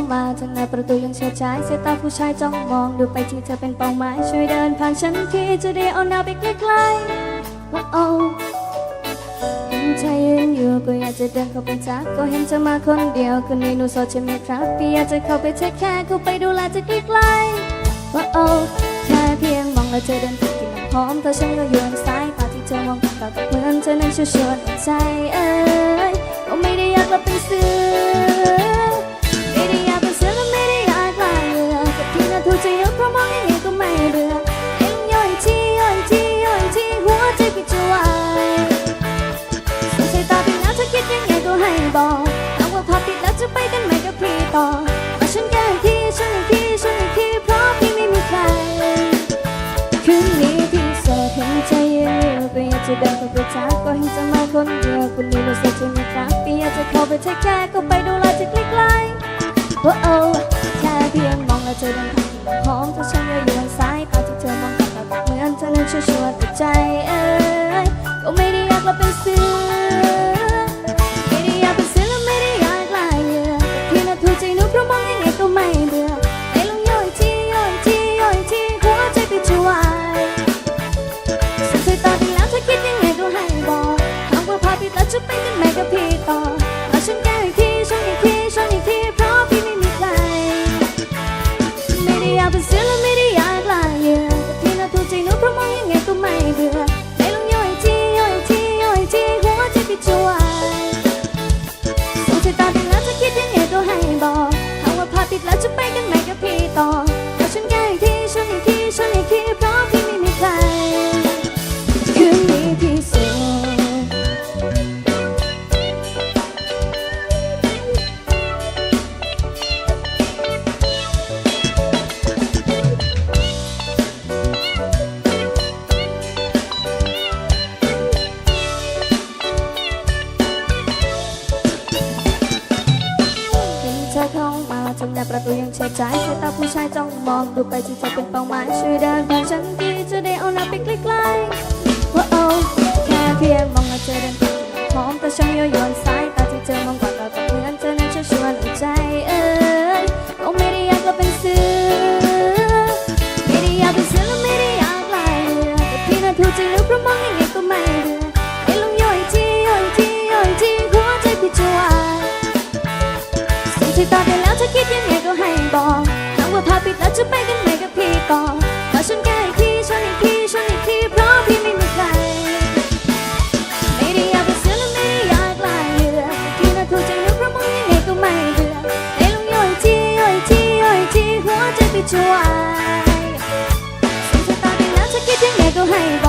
งมาจนหน้าประตูยังเชื่อใจสายตาผู้ชายจ้องมองดูไปที่เธอเป็นเป้าหมายช่วยเดินผ่านฉันทีจะได้เอาหน้าไปใกล้ๆว้าวเธอยืนอยู่ก็อยากจะเดินเข้าไปจักก็เห็นเธอมาคนเดียวคืนนี้หนูโซเช่ไหครับพี่อยากจะเข้าไปเช็คแคร์เข้าไปดูแลจะใกล้ๆว้าวแค่เพียงมองแล้วเธอเดินไปกินน้ำหอมเธอฉันก็โยนสายตาที่เธอมองตากับเหมือนเธอนั้นชวนใจเอ้ยก็ไม่ได้อยากกลับเป็นเสือ รู้สึกที่มัครักพียาจะเข้าไปเทคแคร์ก็ไปดูแลที่ใกล้ๆว่าโอ้แค่เพียงมองแล้วเธอเดินทางมาหร้อมถ้าฉันก็อยู่บนสายตาที่เธอมองกลับมเหมือนเธอนั้นชัวร์ๆแต่ใจเอ้ยก็ไม่ได้อยากเราเป็นเสือ จะเป็นเป้าหมาย Tu hành.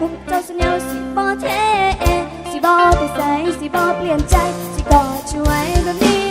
บุกเจ้าสัญญาสิบอเทสิบอไปใส่สิบอเปลี่ยนใจสิบอช่วยแบบนี้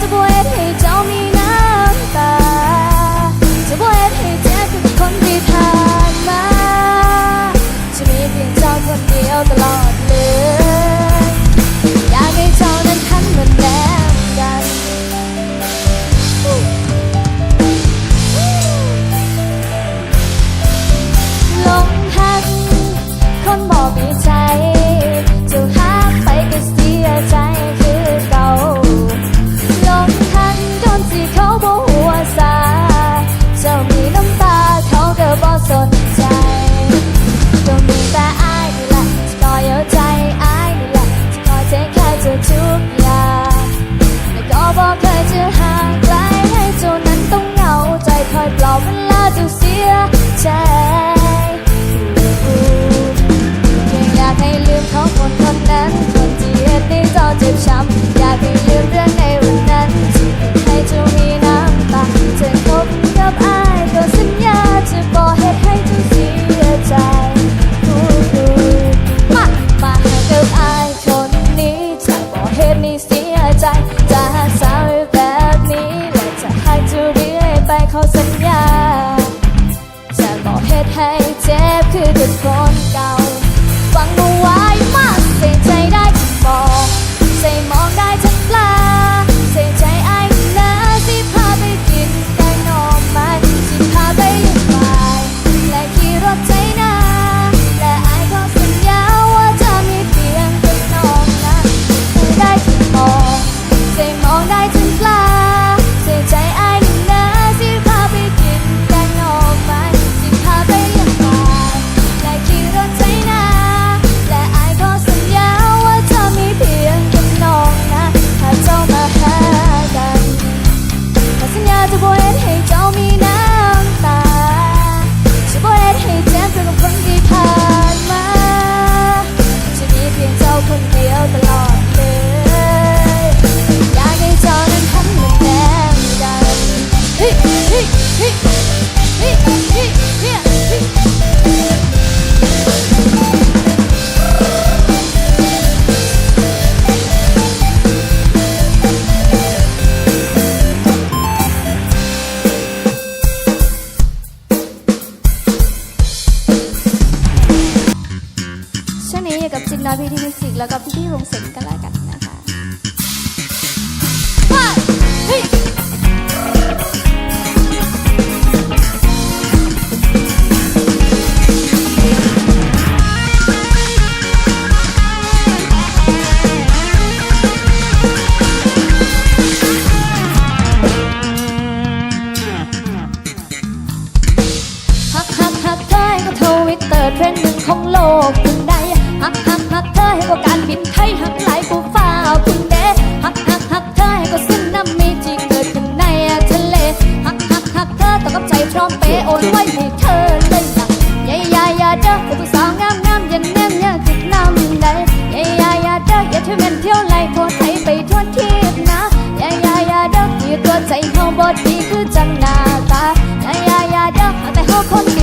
to a boy, hey, tell me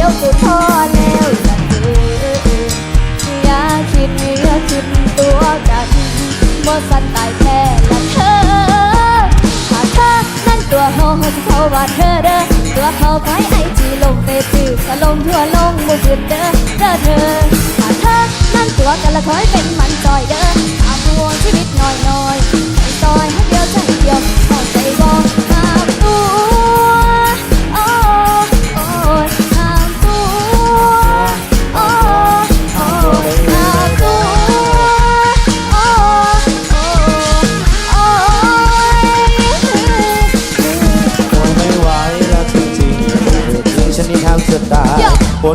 แล้วอแลวอย่าเอออย่าคิดอย่าคิดตัวกันบ่สันตายแท้ละเธอหากเธอนั้นตัวเฮาสิเขาว่าเธอเด้อตัวเขาไปไอจีลงเฟซบุ๊ลงทั่วลงบ่ดเด้อเด้อเธอหากเธอนั้นตัวกันละคอยเป็นมันจอยเด้อหาห่วงชีวิตน้อยๆให้ซอยให้เดียวใจเดียวเข้าใจบ่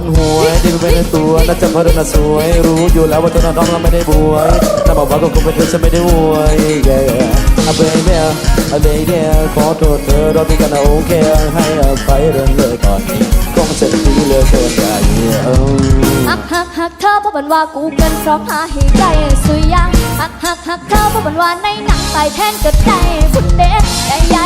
นหวยที่เป็นตัวน่าจะพอดน่าสวย รู้อยู่แล้วว่าเธอน้องเราไม่ได้บวยน่าบอกว่าก็คงเป็นเธอฉันไม่ได้บวย yeah yeah a baby a lady ขอโทษเธอเราที่กันโอเคให้อภัยเรื่องเลยก่อนก็มังเสร็จดีเลยเธอใจหักหักหักเธอเพราะบันว่ากูเกินพร้อมหาให้ใจสุยยังหักหักหักเธอเพราะบันว่าในหนังตายแทนก็ได้คุณเด็กใหญ่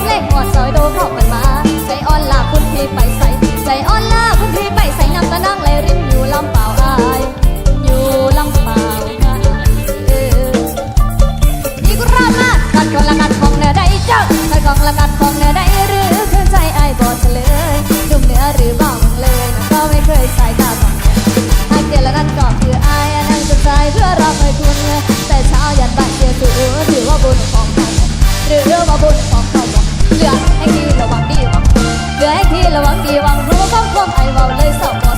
ำเล่งหัวซอยโดเข้ากันมา ใจอ่อนลาคุณพี่ไปใส่ ใจอ่อนลาคุณพี่ไปใส่น้ำตานั่งไหลรินอยู่ลำเปล่าอาย อยู่ลำเปล่าอายเอออีกรอบมากัดกองละกัดของเนื้อได้เจ้ากัดกองละกัดของเนื้อได้หรือเครื่อใจไอ้ายบอดเฉลยดุมเนื้อหรือเบามึงเลยน้องก็ไม่เคยสายตาของหากเดียละนั้นก็คือไอ้ายนั่งจนใจเพื่อรอคอยคุณแต่เช้ายันบ่ายเสียสูถือว่าบุญของเขาหรือว่าบุญของเขา ระวังดีวังรู้ข้างความไอเว้าเลยสอบ